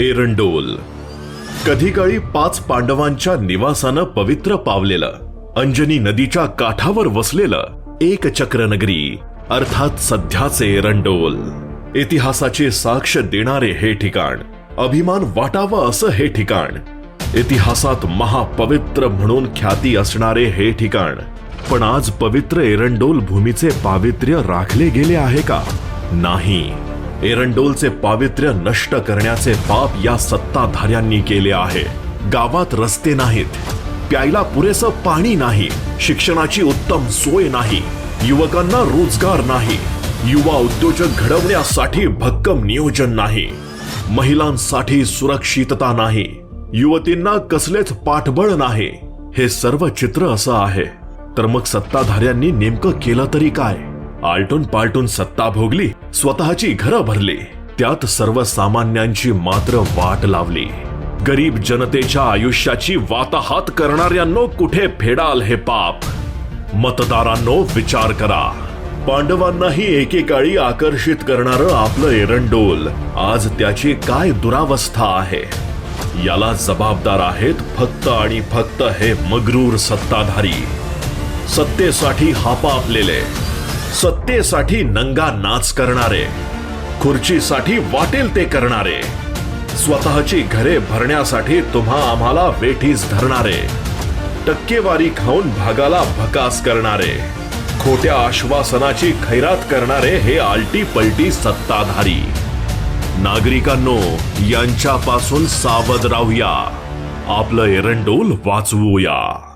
एरंडोल. कधी काळी पाच पांडवांच्या निवासानं पवित्र पावलेलं अंजनी नदीच्या काठावर वसलेलं एक चक्रनगरी अर्थात सध्याचे एरंडोल. इतिहासाची साक्ष देणारे हे ठिकाण अभिमान वाटावं असं हे ठिकाण. इतिहासात महापवित्र म्हणून ख्याती असणारे हे ठिकाण पण आज पवित्र एरंडोल भूमीचे पावित्र्य राखले गेले आहे का? नाही. एरंडोलचे पावित्र्य नष्ट करण्याचे पाप या सत्ताधाऱ्यांनी केले आहे. गावात रस्ते नाहीत. प्यायला पुरेसं पाणी नाही. शिक्षणाची उत्तम सोय नाही. युवकांना रोजगार नाही. युवा उद्योजक घडवण्यासाठी भक्कम नियोजन नाही. महिलांसाठी सुरक्षितता नाही. युवतींना कसलेच पाठबळ नाही. हे सर्व चित्र असं आहे. तर मग सत्ताधाऱ्यांनी नेमकं केलं तरी काय? आलटून पालटून सत्ता भोगली स्वतःची घरं भरली. त्यात सर्वसामान्यांची मात्र वाट लावली. गरीब जनतेच्या आयुष्याची वाताहात करणाऱ्यांनो कुठे फेडाल हे पाप? मतदारांनो विचार करा. पांडवांनाही एकेकाळी आकर्षित करणारं आपलं एरंडोल आज त्याची काय दुरावस्था आहे? याला जबाबदार आहेत फक्त आणि फक्त हे मगरूर सत्ताधारी. सत्तेसाठी हापा आपलेले सत्तेसाठी नंगा नाच करणारे खुर्चीसाठी वाटेल ते करणारे स्वतःची घरे भरण्यासाठी तुम्हा आम्हाला वेठीस धरणारे टक्केवारी खाऊन भागाला भकास करणारे खोट्या आश्वासनाची खैरात करणारे हे आलटी पलटी सत्ताधारी. नागरिकांनो यांच्यापासून सावध राहूया. आपलं एरंडोल वाचवूया.